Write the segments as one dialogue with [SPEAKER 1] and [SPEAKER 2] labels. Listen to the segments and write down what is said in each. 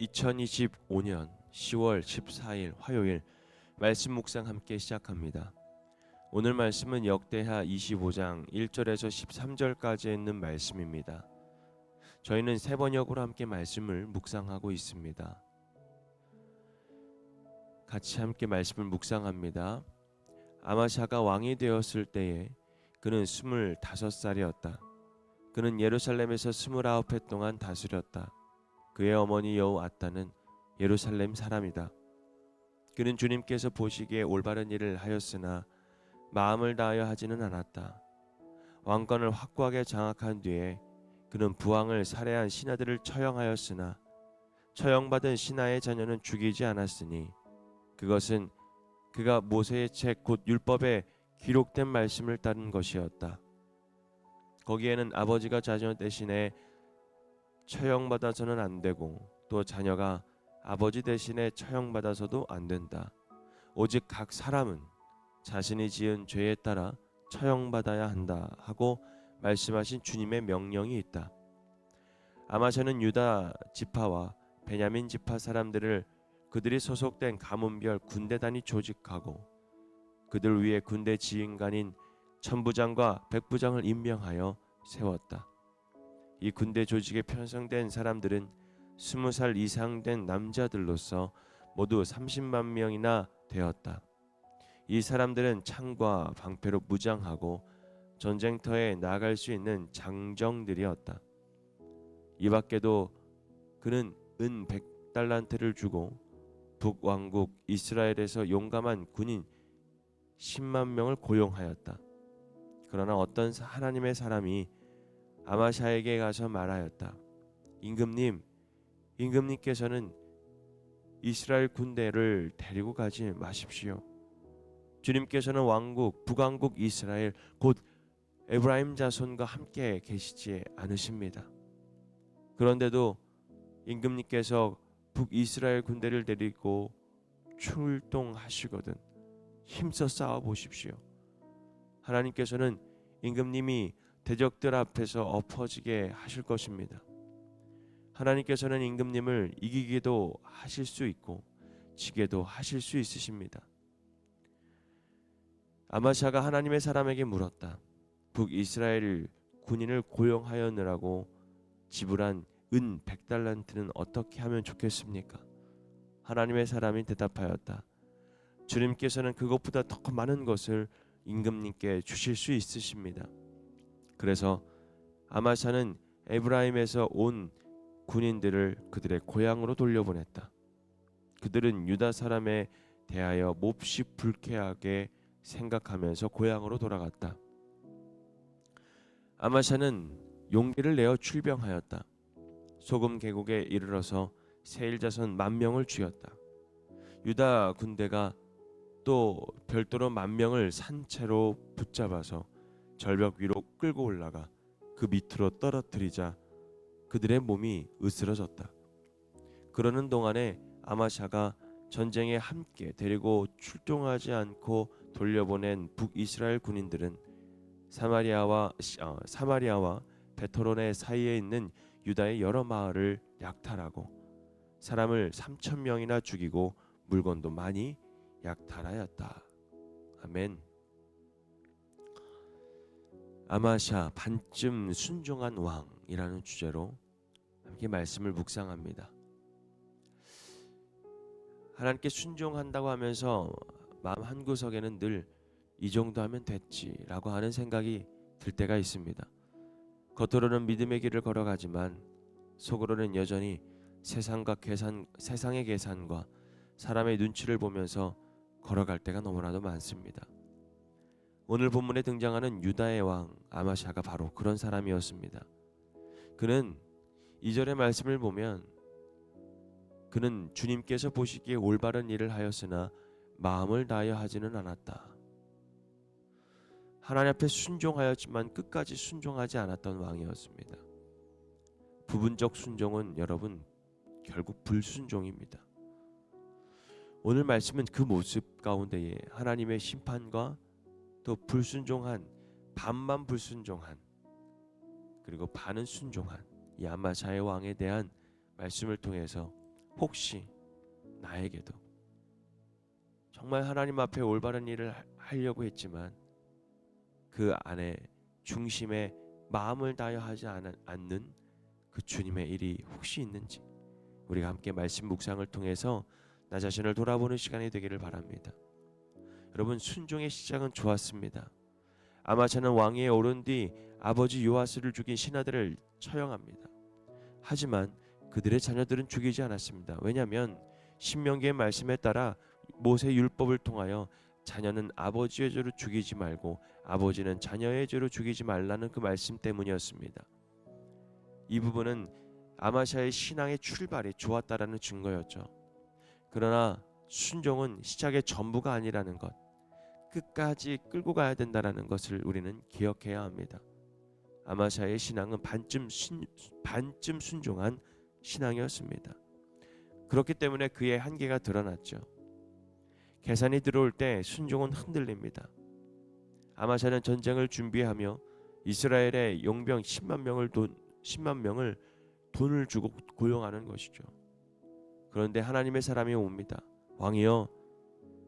[SPEAKER 1] 2025년 10월 14일 화요일 말씀 묵상 함께 시작합니다. 오늘 말씀은 역대하 25장 1절에서 13절까지 있는 말씀입니다. 저희는 세 번역으로 함께 말씀을 묵상하고 있습니다. 같이 함께 말씀을 묵상합니다. 아마샤가 왕이 되었을 때에 그는 스물다섯 살이었다. 그는 예루살렘에서 스물아홉 해 동안 다스렸다. 그의 어머니 여호아따는 예루살렘 사람이다. 그는 주님께서 보시기에 올바른 일을 하였으나 마음을 다하여 하지는 않았다. 왕권을 확고하게 장악한 뒤에 그는 부왕을 살해한 신하들을 처형하였으나 처형받은 신하의 자녀는 죽이지 않았으니 그것은 그가 모세의 책 곧 율법에 기록된 말씀을 따른 것이었다. 거기에는 아버지가 자녀 대신에 처형받아서는 안 되고 또 자녀가 아버지 대신에 처형받아서도 안 된다. 오직 각 사람은 자신이 지은 죄에 따라 처형받아야 한다 하고 말씀하신 주님의 명령이 있다. 아마샤는 유다 지파와 베냐민 지파 사람들을 그들이 소속된 가문별 군대단이 조직하고 그들 위에 군대 지휘관인 천부장과 백부장을 임명하여 세웠다. 이 군대 조직에 편성된 사람들은 스무 살 이상 된 남자들로서 모두 30만 명이나 되었다. 이 사람들은 창과 방패로 무장하고 전쟁터에 나갈 수 있는 장정들이었다. 이 밖에도 그는 은 100달란트를 주고 북왕국 이스라엘에서 용감한 군인 10만 명을 고용하였다. 그러나 어떤 하나님의 사람이 아마샤에게 가서 말하였다. 임금님, 임금님께서는 이스라엘 군대를 데리고 가지 마십시오. 주님께서는 왕국, 북왕국 이스라엘, 곧 에브라임 자손과 함께 계시지 않으십니다. 그런데도 임금님께서 북이스라엘 군대를 데리고 출동하시거든 힘써 싸워 보십시오. 하나님께서는 임금님이 대적들 앞에서 엎어지게 하실 것입니다. 하나님께서는 임금님을 이기기도 하실 수 있고 지게도 하실 수 있으십니다. 아마샤가 하나님의 사람에게 물었다. 북이스라엘 군인을 고용하였느라고 지불한 은 100달란트는 어떻게 하면 좋겠습니까? 하나님의 사람이 대답하였다. 주님께서는 그것보다 더 많은 것을 임금님께 주실 수 있으십니다. 그래서 아마샤는 에브라임에서 온 군인들을 그들의 고향으로 돌려보냈다. 그들은 유다 사람에 대하여 몹시 불쾌하게 생각하면서 고향으로 돌아갔다. 아마샤는 용기를 내어 출병하였다. 소금 계곡에 이르러서 세일자손 만 명을 죽였다. 유다 군대가 또 별도로 만 명을 산채로 붙잡아서 절벽 위로 끌고 올라가 그 밑으로 떨어뜨리자 그들의 몸이 으스러졌다. 그러는 동안에 아마샤가 전쟁에 함께 데리고 출동하지 않고 돌려보낸 북이스라엘 군인들은 사마리아와 어, 사마리아와 베토론의 사이에 있는 유다의 여러 마을을 약탈하고 사람을 3천 명이나 죽이고 물건도 많이 약탈하였다. 아멘. 아마샤 반쯤 순종한 왕이라는 주제로 함께 말씀을 묵상합니다. 하나님께 순종한다고 하면서 마음 한 구석에는 늘 이 정도 하면 됐지라고 하는 생각이 들 때가 있습니다. 겉으로는 믿음의 길을 걸어가지만 속으로는 여전히 세상과 계산, 세상의 계산과 사람의 눈치를 보면서 걸어갈 때가 너무나도 많습니다. 오늘 본문에 등장하는 유다의 왕 아마샤가 바로 그런 사람이었습니다. 그는 이절의 말씀을 보면 그는 주님께서 보시기에 올바른 일을 하였으나 마음을 다하여 하지는 않았다. 하나님 앞에 순종하였지만 끝까지 순종하지 않았던 왕이었습니다. 부분적 순종은 여러분 결국 불순종입니다. 오늘 말씀은 그 모습 가운데에 하나님의 심판과 또 불순종한 반만 불순종한 그리고 반은 순종한 이 아마샤의 왕에 대한 말씀을 통해서 혹시 나에게도 정말 하나님 앞에 올바른 일을 하- 하려고 했지만 그 안에 중심에 마음을 다여 하지 않- 않는 그 주님의 일이 혹시 있는지 우리가 함께 말씀 묵상을 통해서 나 자신을 돌아보는 시간이 되기를 바랍니다. 여러분 순종의 시작은 좋았습니다. 아마샤는 왕위에 오른 뒤 아버지 요아스를 죽인 신하들을 처형합니다. 하지만 그들의 자녀들은 죽이지 않았습니다. 왜냐하면 신명기의 말씀에 따라 모세 율법을 통하여 자녀는 아버지의 죄로 죽이지 말고 아버지는 자녀의 죄로 죽이지 말라는 그 말씀 때문이었습니다. 이 부분은 아마샤의 신앙의 출발이 좋았다라는 증거였죠. 그러나 순종은 시작의 전부가 아니라는 것, 끝까지 끌고 가야 된다라는 것을 우리는 기억해야 합니다. 아마샤의 신앙은 반쯤 순, 반쯤 순종한 신앙이었습니다. 그렇기 때문에 그의 한계가 드러났죠. 계산이 들어올 때 순종은 흔들립니다. 아마샤는 전쟁을 준비하며 이스라엘의 용병 10만 명을 돈 10만 명을 돈을 주고 고용하는 것이죠. 그런데 하나님의 사람이 옵니다. 왕이여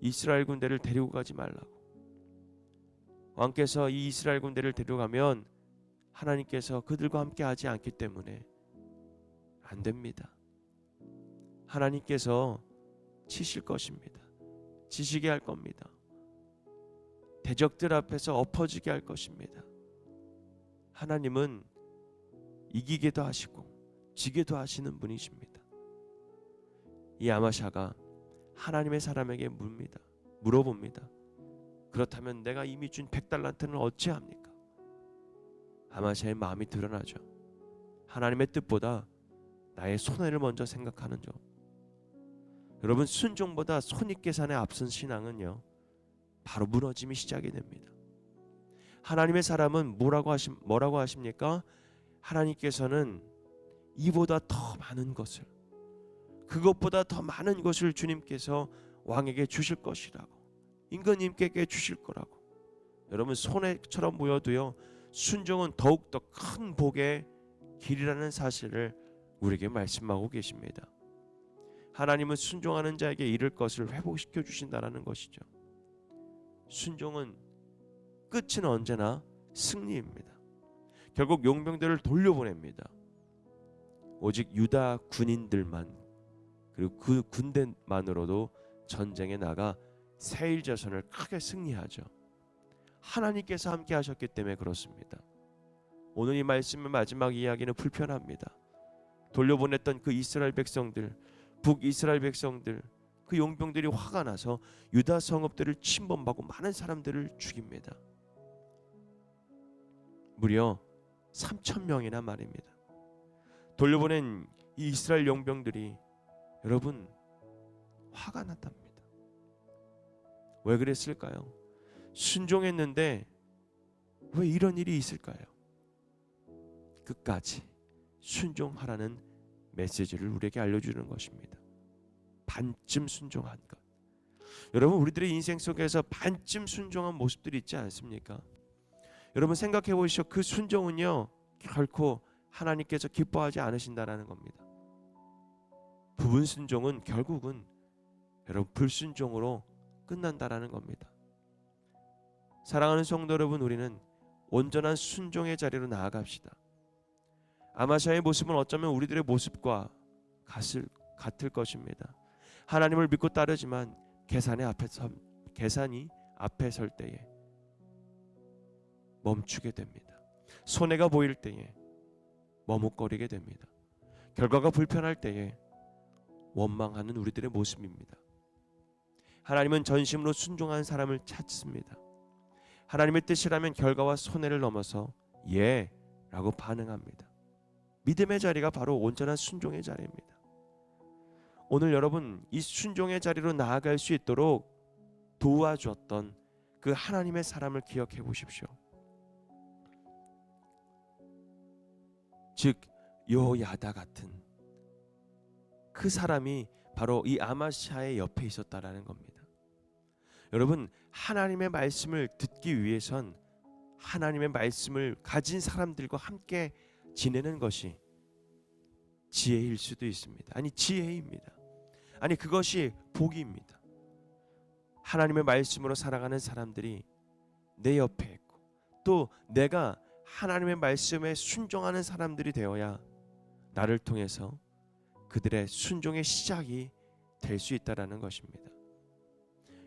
[SPEAKER 1] 이스라엘 군대를 데리고 가지 말라고. 왕께서 이 이스라엘 군대를 데려가면 하나님께서 그들과 함께 하지 않기 때문에 안 됩니다. 하나님께서 치실 것입니다. 지시게 할 겁니다. 대적들 앞에서 엎어지게 할 것입니다. 하나님은 이기게도 하시고 지게도 하시는 분이십니다. 이 아마샤가 하나님의 사람에게 묻습니다. 물어봅니다. 그렇다면 내가 이미 준 100달란트는 어찌합니까? 아마샤의 마음이 드러나죠. 하나님의 뜻보다 나의 손해를 먼저 생각하는 점. 여러분 순종보다 손익 계산에 앞선 신앙은요. 바로 무너짐이 시작이 됩니다. 하나님의 사람은 뭐라고 하십 뭐라고 하십니까? 하나님께서는 이보다 더 많은 것을 그것보다 더 많은 것을 주님께서 왕에게 주실 것이라고 임금님께 주실 거라고 여러분 손해처럼 보여도요 순종은 더욱 더 큰 복의 길이라는 사실을 우리에게 말씀하고 계십니다. 하나님은 순종하는 자에게 이를 것을 회복시켜 주신다라는 것이죠. 순종은 끝은 언제나 승리입니다. 결국 용병들을 돌려보냅니다. 오직 유다 군인들만 그리고 그 군대만으로도 전쟁에 나가 세일 자손을 크게 승리하죠. 하나님께서 함께 하셨기 때문에 그렇습니다. 오늘 이 말씀의 마지막 이야기는 불편합니다. 돌려보냈던 그 이스라엘 백성들, 북이스라엘 백성들, 그 용병들이 화가 나서 유다 성읍들을 침범하고 많은 사람들을 죽입니다. 무려 3천 명이나 말입니다. 돌려보낸 이 이스라엘 용병들이 여러분 화가 났답니다. 왜 그랬을까요? 순종했는데 왜 이런 일이 있을까요? 끝까지 순종하라는 메시지를 우리에게 알려주는 것입니다. 반쯤 순종한 것. 여러분 우리들의 인생 속에서 반쯤 순종한 모습들이 있지 않습니까? 여러분 생각해 보시오. 그 순종은요 결코 하나님께서 기뻐하지 않으신다라는 겁니다. 부분 순종은 결국은 여러분 불순종으로 끝난다라는 겁니다. 사랑하는 성도 여러분, 우리는 온전한 순종의 자리로 나아갑시다. 아마샤의 모습은 어쩌면 우리들의 모습과 같을, 같을 것입니다. 하나님을 믿고 따르지만 계산의 앞에 서, 계산이 앞에 설 때에 멈추게 됩니다. 손해가 보일 때에 머뭇거리게 됩니다. 결과가 불편할 때에 원망하는 우리들의 모습입니다. 하나님은 전심으로 순종한 사람을 찾습니다. 하나님의 뜻이라면 결과와 손해를 넘어서 예 라고 반응합니다. 믿음의 자리가 바로 온전한 순종의 자리입니다. 오늘 여러분 이 순종의 자리로 나아갈 수 있도록 도와주었던 그 하나님의 사람을 기억해 보십시오. 즉 요야다 같은 그 사람이 바로 이 아마샤의 옆에 있었다라는 겁니다. 여러분 하나님의 말씀을 듣기 위해선 하나님의 말씀을 가진 사람들과 함께 지내는 것이 지혜일 수도 있습니다. 아니 지혜입니다. 아니 그것이 복입니다. 하나님의 말씀으로 살아가는 사람들이 내 옆에 있고 또 내가 하나님의 말씀에 순종하는 사람들이 되어야 나를 통해서 그들의 순종의 시작이 될 수 있다라는 것입니다.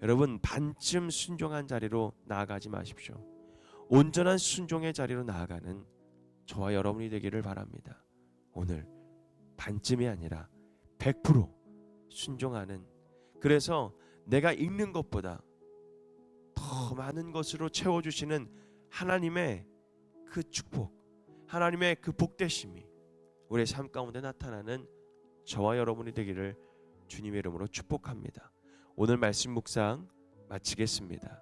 [SPEAKER 1] 여러분 반쯤 순종한 자리로 나아가지 마십시오. 온전한 순종의 자리로 나아가는 저와 여러분이 되기를 바랍니다. 오늘 반쯤이 아니라 100% 순종하는 그래서 내가 읽는 것보다 더 많은 것으로 채워 주시는 하나님의 그 축복, 하나님의 그 복되심이 우리의 삶 가운데 나타나는 저와 여러분이 되기를 주님의 이름으로 축복합니다. 오늘 말씀 묵상 마치겠습니다.